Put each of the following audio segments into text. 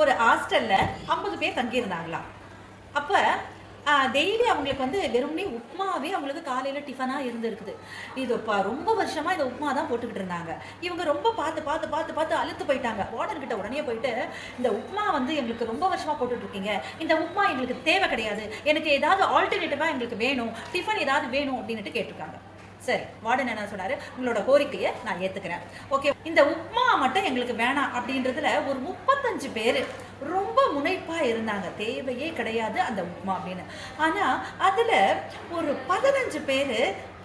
ஒரு ஹாஸ்டலில் ஐம்பது பேர் தங்கியிருந்தாங்களாம். அப்போ டெய்லி அவங்களுக்கு வந்து வெறும்னே உப்புமாவே அவங்களுக்கு காலையில் டிஃபனாக இருந்துருக்குது. இது இப்போ ரொம்ப வருஷமாக இந்த உப்மா தான் போட்டுக்கிட்டு இருந்தாங்க. இவங்க ரொம்ப பார்த்து பார்த்து பார்த்து பார்த்து அழுத்து போயிட்டாங்க. வார்டன் கிட்ட உடனே போயிட்டு இந்த உப்புமா வந்து எங்களுக்கு ரொம்ப வருஷமாக போட்டுட்ருக்கீங்க. இந்த உப்புமா எங்களுக்கு தேவை கிடையாது. எனக்கு ஏதாவது ஆல்டர்னேட்டிவாக எங்களுக்கு வேணும். டிஃபன் ஏதாவது வேணும். அப்படின்னுட்டு கேட்டிருக்காங்க. சரி வார்டன் என்ன சொன்னார்? உங்களோட கோரிக்கையை நான் ஏற்றுக்கிறேன் ஓகே இந்த உப்மா மட்டும் எங்களுக்கு வேணாம். அப்படின்றதுல ஒரு முப்பத்தஞ்சு பேர். ரொம்ப முனைப்பாக இருந்தாங்க. தேவையே கிடையாது அந்த உப்புமா அப்படின்னு. ஆனால் அதில் ஒரு பதினஞ்சு பேர்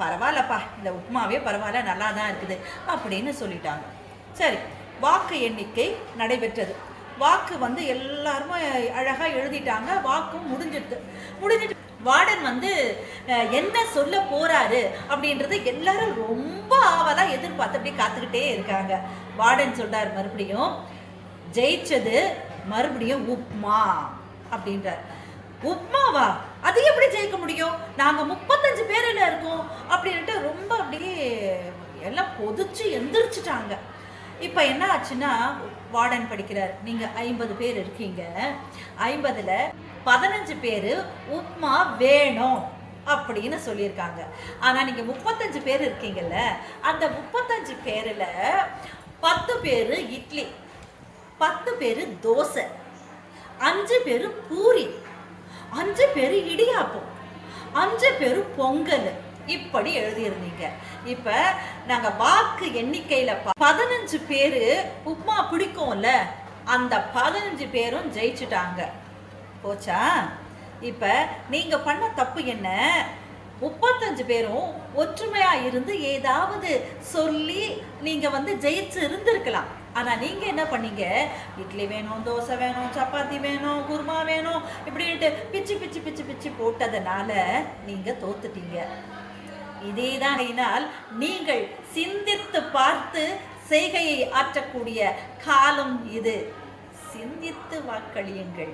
பரவாயில்லப்பா இந்த உப்புமாவே பரவாயில்ல நல்லா தான் இருக்குது அப்படின்னு சொல்லிட்டாங்க. சரி வாக்கு எண்ணிக்கை நடைபெற்றது. வாக்கு வந்து எல்லாருமே அழகாக எழுதிட்டாங்க. வாக்கும் முடிஞ்சிட்டு முடிஞ்சிட்டு வார்டன் வந்து என்ன சொல்ல போறாரு? அப்படின்றது எல்லாரும் ரொம்ப ஆவலாக எதிர்பார்த்து அப்படியே காத்துக்கிட்டே இருக்காங்க. வார்டன் சொல்றாரு மறுபடியும் ஜெயிச்சது மறுபடியும் உப்மா அப்படின்றார். உப்மாவா? அது எப்படி ஜெயிக்க முடியும்? நாங்கள் முப்பத்தஞ்சு பேரில் இருக்கோம் அப்படின்ட்டு ரொம்ப அப்படியே எல்லாம் பொதிச்சு எந்திரிச்சிட்டாங்க. இப்போ என்ன ஆச்சுன்னா வார்டன் படிக்கிறார். நீங்கள் ஐம்பது பேர் இருக்கீங்க. ஐம்பதில் பதினஞ்சு பேர் உப்மா வேணும் அப்படின்னு சொல்லியிருக்காங்க. ஆனால் நீங்கள் முப்பத்தஞ்சு பேர் இருக்கீங்கல்ல அந்த முப்பத்தஞ்சு பேரில் பத்து பேர் இட்லி. பத்து பேர் தோசை அஞ்சு பேர் பூரி அஞ்சு பேர் இடியாப்பம் அஞ்சு பேர் பொங்கல். இப்படி எழுதியிருந்தீங்க. இப்போ நாங்கள் வாக்கு எண்ணிக்கையில் பதினஞ்சு பேர் உப்மா பிடிக்கும்ல அந்த பதினஞ்சு பேரும் ஜெயிச்சுட்டாங்க. போச்சா? இப்போ நீங்கள் பண்ண தப்பு என்ன? முப்பத்தஞ்சு பேரும் ஒற்றுமையாக இருந்து ஏதாவது சொல்லி நீங்கள் வந்து ஜெயிச்சு இருந்திருக்கலாம் ஆனால் நீங்கள் என்ன பண்ணீங்க? இட்லி வேணும் தோசை வேணும் சப்பாத்தி வேணும் குருமா வேணும் இப்படின்ட்டு பிச்சு பிச்சு பிச்சு பிச்சு போட்டதுனால நீங்கள் தோத்துட்டீங்க. இதேதான் நீங்கள் சிந்தித்து பார்த்து செய்கையை ஆற்றக்கூடிய காலம் இது. சிந்தித்து வாக்களியுங்கள்.